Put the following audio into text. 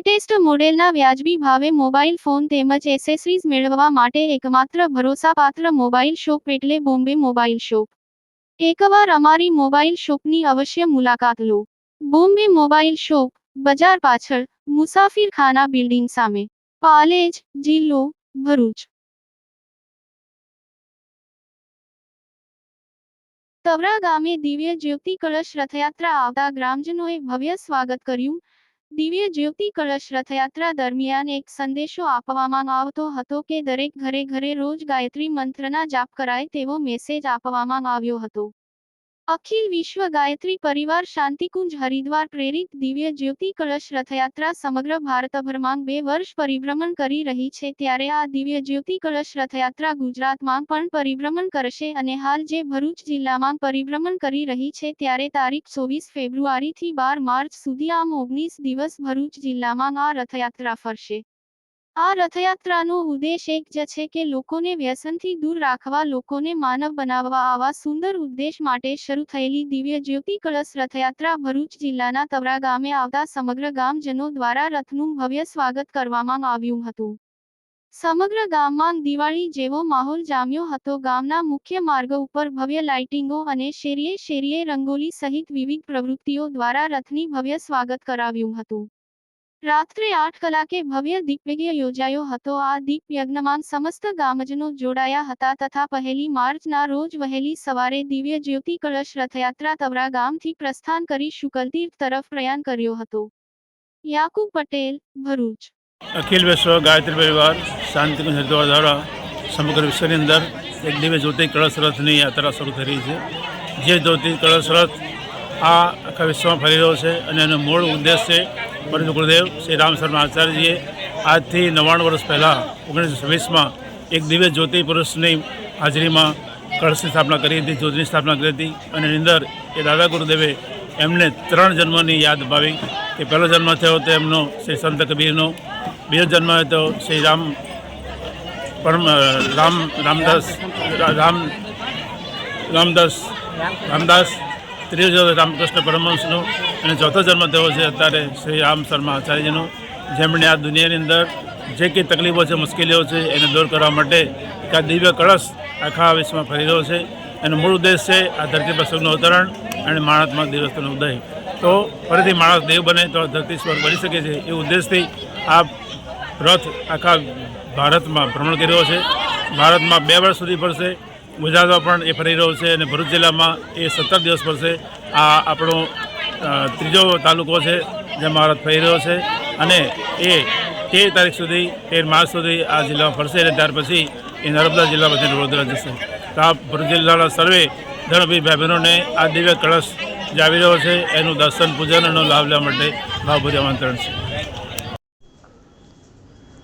Latest મોડેલના વ્યાજબી ભાવે મોબાઈલ ફોન તેમજ એસેસરીઝ મેળવવા માટે એકમાત્ર ભરોસાપાત્ર મોબાઈલ શોપ એટલે બોમ્બે મોબાઈલ શોપ. એકવાર અમારી મોબાઈલ શોપની અવશ્ય મુલાકાત લો. બોમ્બે મોબાઈલ શોપ, બજાર પાછળ, મુસાફિરખાના બિલ્ડિંગ સામે. પાલેજ, જિલ્લો, ભરૂચ. તવરા ગામે દિવ્ય જ્યોતિ કળશ રથયાત્રા આવતા ગ્રામજનોએ ભવ્ય સ્વાગત કર્યું. દિવ્ય જ્યોતિ કળશ રથયાત્રા દરમિયાન એક સંદેશો આપવામાં આવતો હતો કે દરેક ઘરે ઘરે રોજ ગાયત્રી મંત્રના જાપ કરાય તેવો મેસેજ આપવામાં આવ્યો હતો. અખિલ વિશ્વ ગાયત્રી પરિવાર શાંતિકુંજ હરિદ્વાર પ્રેરિત દિવ્ય જ્યોતિ કળશ રથયાત્રા સમગ્ર ભારતભરમાં બે વર્ષ પરિભ્રમણ કરી રહી છે. ત્યારે આ દિવ્ય જ્યોતિ કળશ રથયાત્રા ગુજરાતમાં પણ પરિભ્રમણ કરશે અને હાલ જે ભરૂચ જિલ્લામાં પરિભ્રમણ કરી રહી છે ત્યારે તારીખ ચોવીસ ફેબ્રુઆરીથી બાર માર્ચ સુધી આમ ઓગણીસ દિવસ ભરૂચ જિલ્લામાં આ રથયાત્રા ફરશે. આ રથયાત્રાનો ઉદ્દેશ એક જ છે કે લોકોને વ્યસનથી દૂર રાખવા, લોકોને માનવ બનાવવા આવા સુંદર ઉદ્દેશ માટે શરૂ થયેલી દિવ્ય જ્યોતિ કળશ રથયાત્રા ભરૂચ જિલ્લાના તવરા ગામે આવતા સમગ્ર ગામજનો દ્વારા રથનું ભવ્ય સ્વાગત કરવામાં આવ્યું હતું. સમગ્ર ગામમાં દિવાળી જેવો માહોલ જામ્યો હતો. ગામના મુખ્ય માર્ગ ઉપર ભવ્ય લાઇટિંગો અને શેરીએ શેરીએ રંગોલી સહિત વિવિધ પ્રવૃત્તિઓ દ્વારા રથની ભવ્ય સ્વાગત કરાવ્યું હતું. રાત્રે આઠ કલાકે ભવ્ય દીપયજ્ઞ યોજાયો હતો. આ દીપ યજ્ઞમાં સમસ્ત ગામજનો જોડાયા હતા તથા પહેલી માર્ચના રોજ વહેલી સવારે દિવ્ય જ્યોતિ કળશ રથયાત્રા તવરા ગામથી પ્રસ્થાન કરી શુકલતીર્થ તરફ પ્રયાણ કર્યો હતો. યાકુબ પટેલ, ભરૂચ. અખિલ વિશ્વ ગાયત્રી પરિવાર શાંતિકુંજ હરિદ્વાર દ્વારા સમગ્ર વિશ્વની અંદર એક દિવ્ય જ્યોતિ કળશ રથની યાત્રા શરૂ થઈ છે. જે જ્યોતિ કળશ રથ આ આખા વિશ્વમાં ફરી રહ્યો છે અને એનો મૂળ ઉદ્દેશ છે પરમ ગુરુદેવ શ્રી રામ શર્મા આચાર્યજીએ આજથી નવ્વાણું વર્ષ પહેલાં ઓગણીસો છવ્વીસમાં એક દિવ્ય જ્યોતિ પુરુષની હાજરીમાં કળશની સ્થાપના કરી હતી, જ્યોતિની સ્થાપના કરી હતી અને એની અંદર એ દાદા ગુરુદેવે એમને ત્રણ જન્મની યાદ અપાવી કે પહેલો જન્મ થયો તો એમનો શ્રી સંત કબીરનો, બીજો જન્મ હતો શ્રી રામ પરમ રામ, રામદાસ રામ, રામદાસ રામદાસ ત્રીજો રામકૃષ્ણ પરમહંસનો અને ચોથો જન્મ થયો છે અત્યારે શ્રી રામ શર્મા આચાર્યજીનો જેમણે આ દુનિયાની અંદર જે કંઈ તકલીફો છે, મુશ્કેલીઓ છે, એને દૂર કરવા માટે એક આ દિવ્ય કળશ આખા વિશ્વમાં ફરી રહ્યો છે. એનો મૂળ ઉદ્દેશ છે આ ધરતી પર સૌનું અવતરણ અને માણસમાં દિવસનો ઉદય. તો ફરીથી માણસ દેવ બને તો ધરતી સ્વર્ગ બની શકે છે એ ઉદ્દેશથી આ રથ આખા ભારતમાં ભ્રમણ કરી રહ્યો છે. ભારતમાં બે વર્ષ સુધી ફરશે. ગુજરાતમાં પણ એ ફરી રહ્યો છે અને ભરૂચ જિલ્લામાં એ સત્તર દિવસ ફરશે આ આપણો ત્રીજો તાલુકો છે જેમાં રથ ફરી રહ્યો છે. અને એ તેર તારીખ સુધી, તેર માર્ચ સુધી આ જિલ્લામાં ફરશે અને ત્યાર પછી એ નર્મદા જિલ્લા પછી વડોદરા જશે. તો આ ભરૂચ જિલ્લાના સર્વે ધર્મભી ભાઈ બહેનોને આ દિવ્ય કળશ જે આવી રહ્યો છે. એનું દર્શન પૂજન એનો લાભ લેવા માટે ભાવભર્યું આમંત્રણ છે.